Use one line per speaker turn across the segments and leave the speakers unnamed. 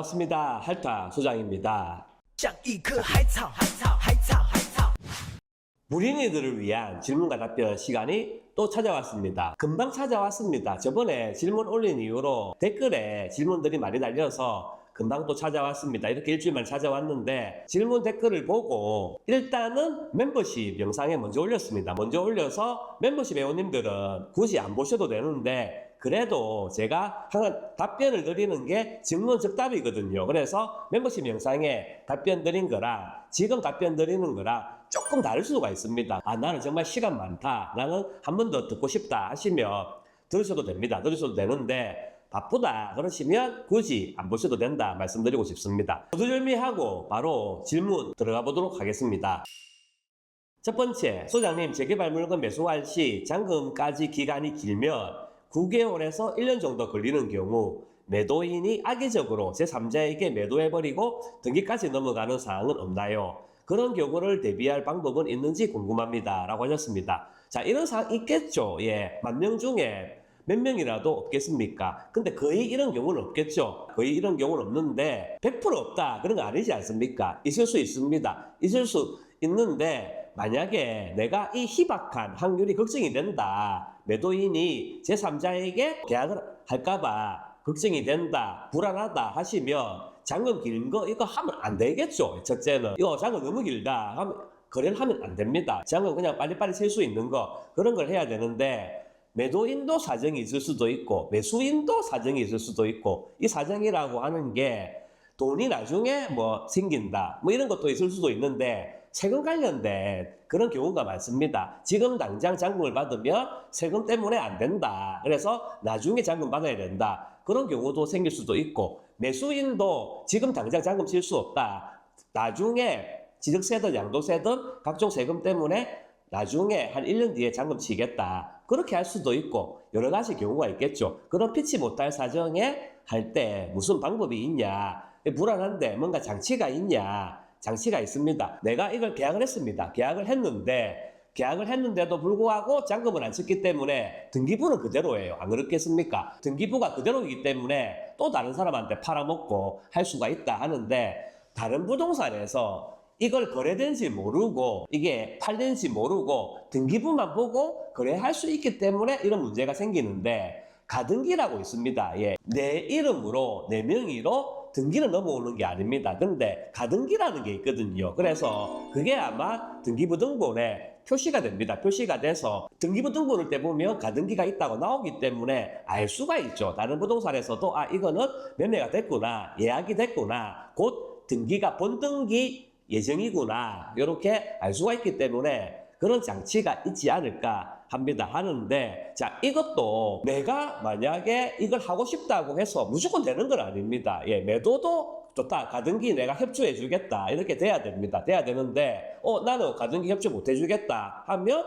반갑습니다. 할타 소장입니다. 무린이들을 위한 질문과 답변 시간이 또 찾아왔습니다. 금방 찾아왔습니다. 저번에 질문 올린 이후로 댓글에 질문들이 많이 달려서 금방 또 찾아왔습니다. 이렇게 일주일만 찾아왔는데 질문 댓글을 보고 일단은 멤버십 영상에 먼저 올렸습니다. 먼저 올려서 멤버십 회원님들은 굳이 안 보셔도 되는데 그래도 제가 항상 답변을 드리는 게 증문즉답이거든요. 그래서 멤버십 영상에 답변 드린 거랑 지금 답변 드리는 거랑 조금 다를 수가 있습니다. 아, 나는 정말 시간 많다. 나는 한 번 더 듣고 싶다 하시면 들으셔도 됩니다. 들으셔도 되는데 바쁘다 그러시면 굳이 안 보셔도 된다 말씀드리고 싶습니다. 두절미하고 바로 질문 들어가 보도록 하겠습니다. 첫 번째, 소장님 재개발 물건 매수할 시 잔금까지 기간이 길면 9개월에서 1년 정도 걸리는 경우 매도인이 악의적으로 제3자에게 매도해버리고 등기까지 넘어가는 사항은 없나요? 그런 경우를 대비할 방법은 있는지 궁금합니다. 라고 하셨습니다. 자, 이런 사항 있겠죠. 예. 만 명 중에 몇 명이라도 없겠습니까? 근데 거의 이런 경우는 없겠죠. 거의 이런 경우는 없는데 100% 없다. 그런 거 아니지 않습니까? 있을 수 있습니다. 있을 수 있는데 만약에 내가 이 희박한 확률이 걱정이 된다. 매도인이 제3자에게 계약을 할까봐 걱정이 된다. 불안하다 하시면 잔금 긴 거 이거 하면 안 되겠죠. 첫째는 이거 잔금 너무 길다 하면 거래를 하면 안 됩니다. 잔금 그냥 빨리빨리 칠수 있는 거 그런 걸 해야 되는데 매도인도 사정이 있을 수도 있고 매수인도 사정이 있을 수도 있고 이 사정이라고 하는 게 돈이 나중에 뭐 생긴다 뭐 이런 것도 있을 수도 있는데 세금 관련된 그런 경우가 많습니다. 지금 당장 잔금을 받으면 세금 때문에 안 된다. 그래서 나중에 잔금 받아야 된다. 그런 경우도 생길 수도 있고 매수인도 지금 당장 잔금 칠 수 없다. 나중에 지득세든 양도세든 각종 세금 때문에 나중에 한 1년 뒤에 잔금 치겠다. 그렇게 할 수도 있고 여러 가지 경우가 있겠죠. 그런 피치 못할 사정에 할 때 무슨 방법이 있냐. 불안한데 뭔가 장치가 있냐. 장치가 있습니다. 내가 이걸 계약을 했습니다. 계약을 했는데 계약을 했는데도 불구하고 잔금을 안 쳤기 때문에 등기부는 그대로예요. 안 그렇겠습니까? 등기부가 그대로이기 때문에 또 다른 사람한테 팔아먹고 할 수가 있다 하는데 다른 부동산에서 이걸 거래된지 모르고 이게 팔된지 모르고 등기부만 보고 거래할 수 있기 때문에 이런 문제가 생기는데 가등기라고 있습니다. 예. 내 이름으로 내 명의로 등기는 넘어오는 게 아닙니다. 근데 가등기라는 게 있거든요. 그래서 그게 아마 등기부 등본에 표시가 됩니다. 표시가 돼서 등기부 등본을 때 보면 가등기가 있다고 나오기 때문에 알 수가 있죠. 다른 부동산에서도 아 이거는 매매가 됐구나, 예약이 됐구나, 곧 등기가 본등기 예정이구나 이렇게 알 수가 있기 때문에 그런 장치가 있지 않을까 합니다. 하는데 자 이것도 내가 만약에 이걸 하고 싶다고 해서 무조건 되는 건 아닙니다. 예 매도도 좋다 가등기 내가 협조해 주겠다 이렇게 돼야 됩니다. 돼야 되는데 어 나는 가등기 협조 못 해 주겠다 하면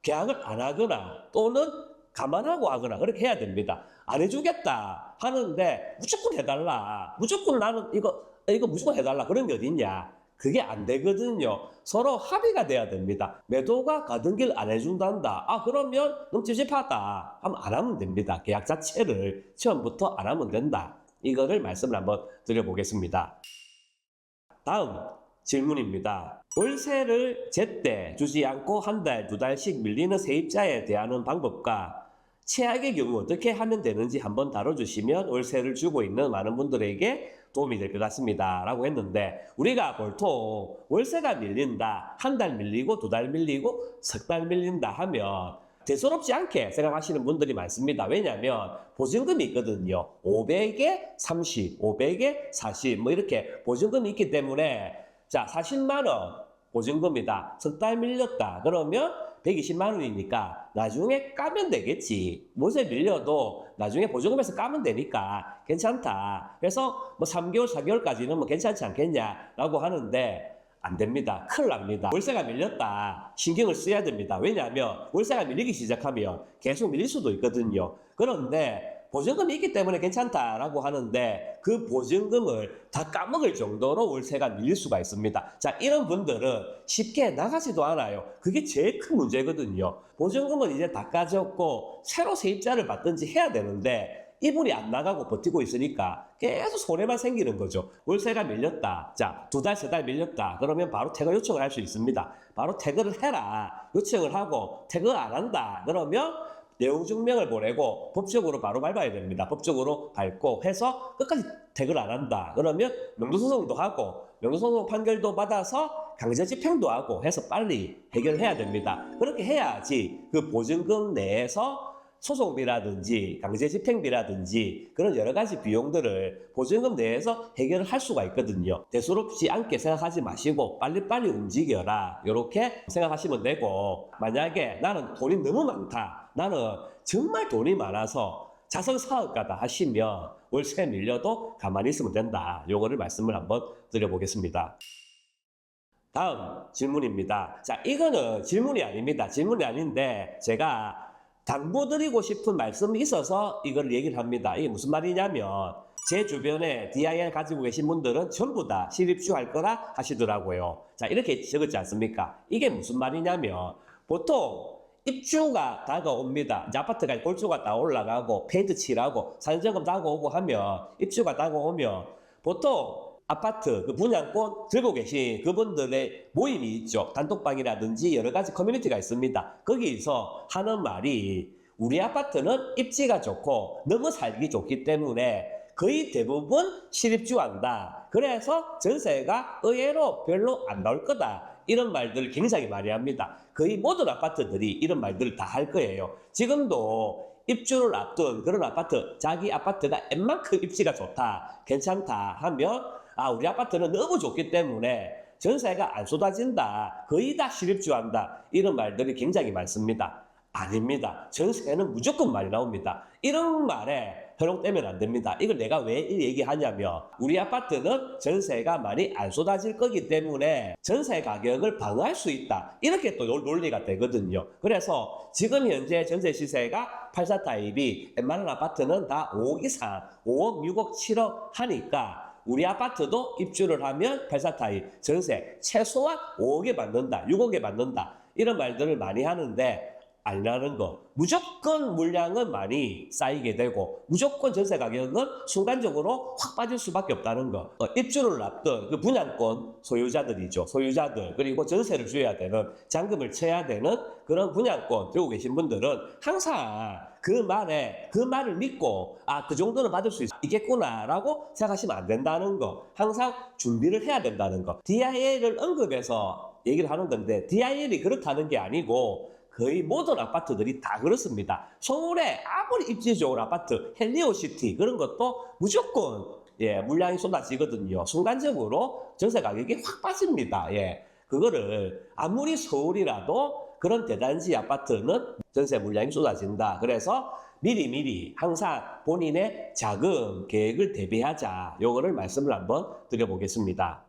계약을 안 하거나 또는 감안하고 하거나 그렇게 해야 됩니다. 안 해주겠다 하는데 무조건 해달라 무조건 나는 이거 이거 무조건 해달라 그런 게 어딨냐 그게 안 되거든요. 서로 합의가 돼야 됩니다. 매도가 가등기를 안 해준단다. 아, 그러면 너무 찝찝하다. 하면 안 하면 됩니다. 계약 자체를 처음부터 안 하면 된다. 이거를 말씀을 한번 드려보겠습니다. 다음 질문입니다. 월세를 제때 주지 않고 한 달, 두 달씩 밀리는 세입자에 대하는 방법과 최악의 경우 어떻게 하면 되는지 한번 다뤄주시면 월세를 주고 있는 많은 분들에게 도움이 될 것 같습니다. 라고 했는데 우리가 보통 월세가 밀린다. 한 달 밀리고 두 달 밀리고 석 달 밀린다 하면 대수롭지 않게 생각하시는 분들이 많습니다. 왜냐하면 보증금이 있거든요. 500에 30, 500에 40, 뭐 이렇게 보증금이 있기 때문에 자 40만 원 보증금이다. 석 달 밀렸다. 그러면 120만 원이니까 나중에 까면 되겠지. 못에 밀려도 나중에 보증금에서 까면 되니까 괜찮다. 그래서 뭐 3개월, 4개월까지는 뭐 괜찮지 않겠냐라고 하는데 안 됩니다. 큰일 납니다. 월세가 밀렸다. 신경을 써야 됩니다. 왜냐하면 월세가 밀리기 시작하면 계속 밀릴 수도 있거든요. 그런데 보증금이 있기 때문에 괜찮다라고 하는데 그 보증금을 다 까먹을 정도로 월세가 밀릴 수가 있습니다. 자, 이런 분들은 쉽게 나가지도 않아요. 그게 제일 큰 문제거든요. 보증금은 이제 다 까졌고 새로 세입자를 받든지 해야 되는데 이분이 안 나가고 버티고 있으니까 계속 손해만 생기는 거죠. 월세가 밀렸다. 자, 두 달, 세 달 밀렸다. 그러면 바로 퇴거 요청을 할 수 있습니다. 바로 퇴거를 해라. 요청을 하고 퇴거 안 한다. 그러면 내용 증명을 보내고 법적으로 바로 밟아야 됩니다. 법적으로 밟고 해서 끝까지 퇴거를 안 한다. 그러면 명도소송도 하고 명도소송 판결도 받아서 강제 집행도 하고 해서 빨리 해결해야 됩니다. 그렇게 해야지 그 보증금 내에서 소송비라든지 강제 집행비라든지 그런 여러 가지 비용들을 보증금 내에서 해결을 할 수가 있거든요. 대수롭지 않게 생각하지 마시고 빨리빨리 움직여라. 이렇게 생각하시면 되고 만약에 나는 돈이 너무 많다. 나는 정말 돈이 많아서 자선 사업가다 하시면 월세 밀려도 가만히 있으면 된다. 요거를 말씀을 한번 드려보겠습니다. 다음 질문입니다. 자, 이거는 질문이 아닙니다. 질문이 아닌데 제가 당부드리고 싶은 말씀이 있어서 이걸 얘기를 합니다. 이게 무슨 말이냐면 제 주변에 DIR 가지고 계신 분들은 전부 다 실입주 할 거라 하시더라고요. 자, 이렇게 적었지 않습니까? 이게 무슨 말이냐면 보통 입주가 다가옵니다. 아파트가 골조가 다 올라가고 페인트 칠하고 사전점검 다가오고 하면 입주가 다가오면 보통 아파트 그 분양권 들고 계신 그분들의 모임이 있죠. 단톡방이라든지 여러 가지 커뮤니티가 있습니다. 거기서 하는 말이 우리 아파트는 입지가 좋고 너무 살기 좋기 때문에 거의 대부분 실입주한다. 그래서 전세가 의외로 별로 안 나올 거다. 이런 말들을 굉장히 많이 합니다. 거의 모든 아파트들이 이런 말들을 다 할 거예요. 지금도 입주를 앞둔 그런 아파트, 자기 아파트가 웬만큼 입지가 좋다, 괜찮다 하면 아 우리 아파트는 너무 좋기 때문에 전세가 안 쏟아진다, 거의 다 실입주한다 이런 말들이 굉장히 많습니다. 아닙니다. 전세는 무조건 많이 나옵니다. 이런 말에 현혹되면 안 됩니다. 이걸 내가 왜 얘기하냐면 우리 아파트는 전세가 많이 안 쏟아질 거기 때문에 전세 가격을 방어할 수 있다. 이렇게 또 논- 논리가 되거든요. 그래서 지금 현재 전세 시세가 84 타입이 웬만한 아파트는 다 5억 이상, 5억, 6억, 7억 하니까 우리 아파트도 입주를 하면 84 타입 전세 최소한 5억에 받는다, 6억에 받는다 이런 말들을 많이 하는데 아니라는 거. 무조건 물량은 많이 쌓이게 되고 무조건 전세 가격은 순간적으로 확 빠질 수밖에 없다는 거. 어, 입주를 앞둔 그 분양권 소유자들이죠. 소유자들 그리고 전세를 줘야 되는 잔금을 쳐야 되는 그런 분양권 들고 계신 분들은 항상 그 말에 그 말을 믿고 아 그 정도는 받을 수 있겠구나라고 생각하시면 안 된다는 거. 항상 준비를 해야 된다는 거. DIA를 언급해서 얘기를 하는 건데 DIL이 그렇다는 게 아니고 거의 모든 아파트들이 다 그렇습니다. 서울에 아무리 입지 좋은 아파트, 헬리오시티 그런 것도 무조건 예, 물량이 쏟아지거든요. 순간적으로 전세 가격이 확 빠집니다. 예. 그거를 아무리 서울이라도 그런 대단지 아파트는 전세 물량이 쏟아진다. 그래서 미리미리 항상 본인의 자금 계획을 대비하자. 요거를 말씀을 한번 드려보겠습니다.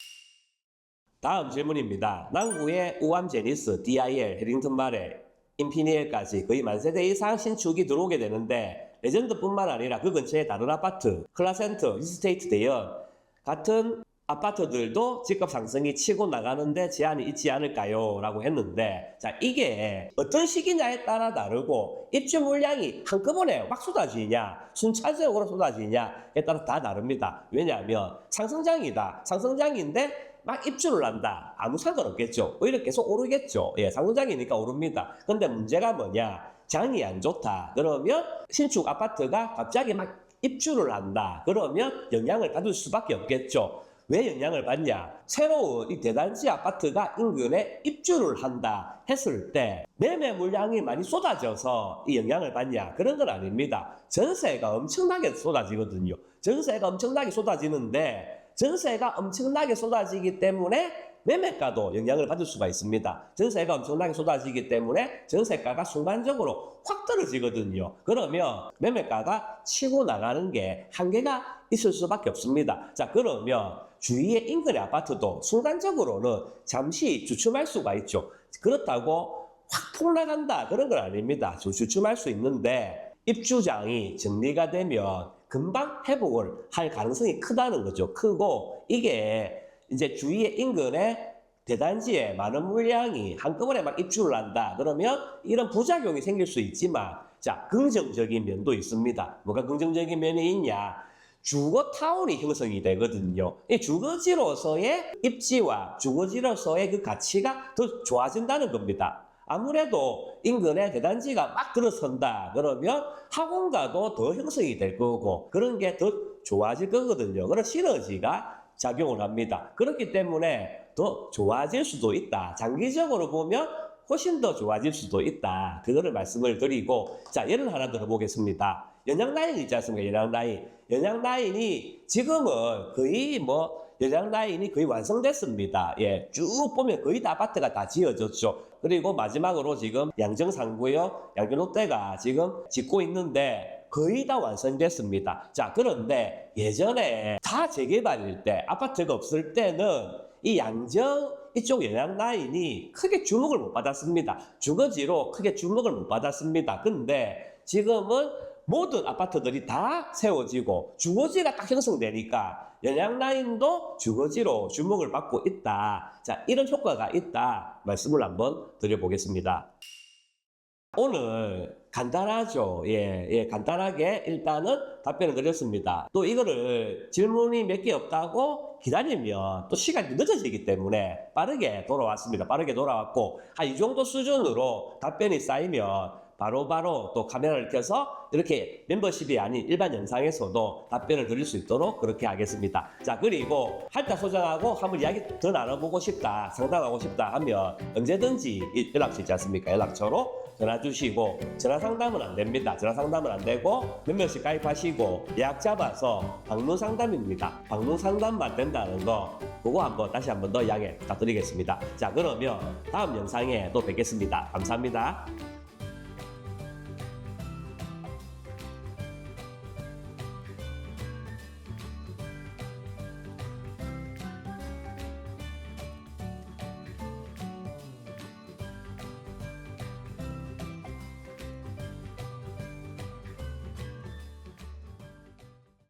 다음 질문입니다. 남구의 우암 제니스, DIL, 해링턴 마레, 인피니엘까지 거의 만 세대 이상 신축이 들어오게 되는데 레전드뿐만 아니라 그 근처에 다른 아파트, 클라센트, 이스테이트 대연 같은 아파트들도 집값 상승이 치고 나가는데 제한이 있지 않을까요? 라고 했는데 자 이게 어떤 시기냐에 따라 다르고 입주 물량이 한꺼번에 막 쏟아지냐 순차적으로 쏟아지냐에 따라 다 다릅니다. 왜냐하면 상승장이다. 상승장인데 막 입주를 한다. 아무 상관없겠죠. 오히려 계속 오르겠죠. 예, 상승장이니까 오릅니다. 근데 문제가 뭐냐? 장이 안 좋다. 그러면 신축 아파트가 갑자기 막 입주를 한다. 그러면 영향을 받을 수밖에 없겠죠. 왜 영향을 받냐? 새로운 이 대단지 아파트가 인근에 입주를 한다 했을 때 매매 물량이 많이 쏟아져서 이 영향을 받냐? 그런 건 아닙니다. 전세가 엄청나게 쏟아지거든요. 전세가 엄청나게 쏟아지는데 전세가 엄청나게 쏟아지기 때문에 매매가도 영향을 받을 수가 있습니다. 전세가 엄청나게 쏟아지기 때문에 전세가가 순간적으로 확 떨어지거든요. 그러면 매매가가 치고 나가는 게 한계가 있을 수밖에 없습니다. 자, 그러면 주위의 인근의 아파트도 순간적으로는 잠시 주춤할 수가 있죠. 그렇다고 확 폭락한다 그런 건 아닙니다. 주- 주춤할 수 있는데 입주장이 정리가 되면 금방 회복을 할 가능성이 크다는 거죠. 크고 이게 이제 주위의 인근에 대단지에 많은 물량이 한꺼번에 막 입주를 한다. 그러면 이런 부작용이 생길 수 있지만 자, 긍정적인 면도 있습니다. 뭐가 긍정적인 면이 있냐? 주거 타운이 형성이 되거든요. 이 주거지로서의 입지와 주거지로서의 그 가치가 더 좋아진다는 겁니다. 아무래도 인근에 대단지가 막 들어선다 그러면 학원가도 더 형성이 될 거고 그런 게 더 좋아질 거거든요. 그런 시너지가 작용을 합니다. 그렇기 때문에 더 좋아질 수도 있다. 장기적으로 보면 훨씬 더 좋아질 수도 있다. 그거를 말씀을 드리고 자 예를 하나 들어보겠습니다. 연양 라인 있지 않습니까? 연양 라인. 연양 라인이 지금은 거의 뭐 연양 라인이 거의 완성됐습니다. 예, 쭉 보면 거의 다 아파트가 다 지어졌죠. 그리고 마지막으로 지금 양정상구역, 양정롯데가 지금 짓고 있는데 거의 다 완성됐습니다. 자, 그런데 예전에 다 재개발일 때 아파트가 없을 때는 이 양정 이쪽 연양 라인이 크게 주목을 못 받았습니다. 주거지로 크게 주목을 못 받았습니다. 근데 지금은 모든 아파트들이 다 세워지고 주거지가 딱 형성되니까 연양 라인도 주거지로 주목을 받고 있다. 자, 이런 효과가 있다. 말씀을 한번 드려보겠습니다. 오늘 간단하죠. 예, 예, 간단하게 일단은 답변을 드렸습니다. 또 이거를 질문이 몇 개 없다고 기다리면 또 시간이 늦어지기 때문에 빠르게 돌아왔습니다. 빠르게 돌아왔고, 한 이 정도 수준으로 답변이 쌓이면 바로 바로 또 카메라를 켜서 이렇게 멤버십이 아닌 일반 영상에서도 답변을 드릴 수 있도록 그렇게 하겠습니다. 자, 그리고 할타 소장하고 한번 이야기 더 나눠보고 싶다, 상담하고 싶다 하면 언제든지 이- 연락처 있지 않습니까? 연락처로 전화 주시고 전화 상담은 안 됩니다. 전화 상담은 안 되고 멤버십 가입하시고 예약 잡아서 방문 상담입니다. 방문 상담만 된다는 거 그거 한번 다시 한번 더 양해 부탁드리겠습니다. 자, 그러면 다음 영상에 또 뵙겠습니다. 감사합니다.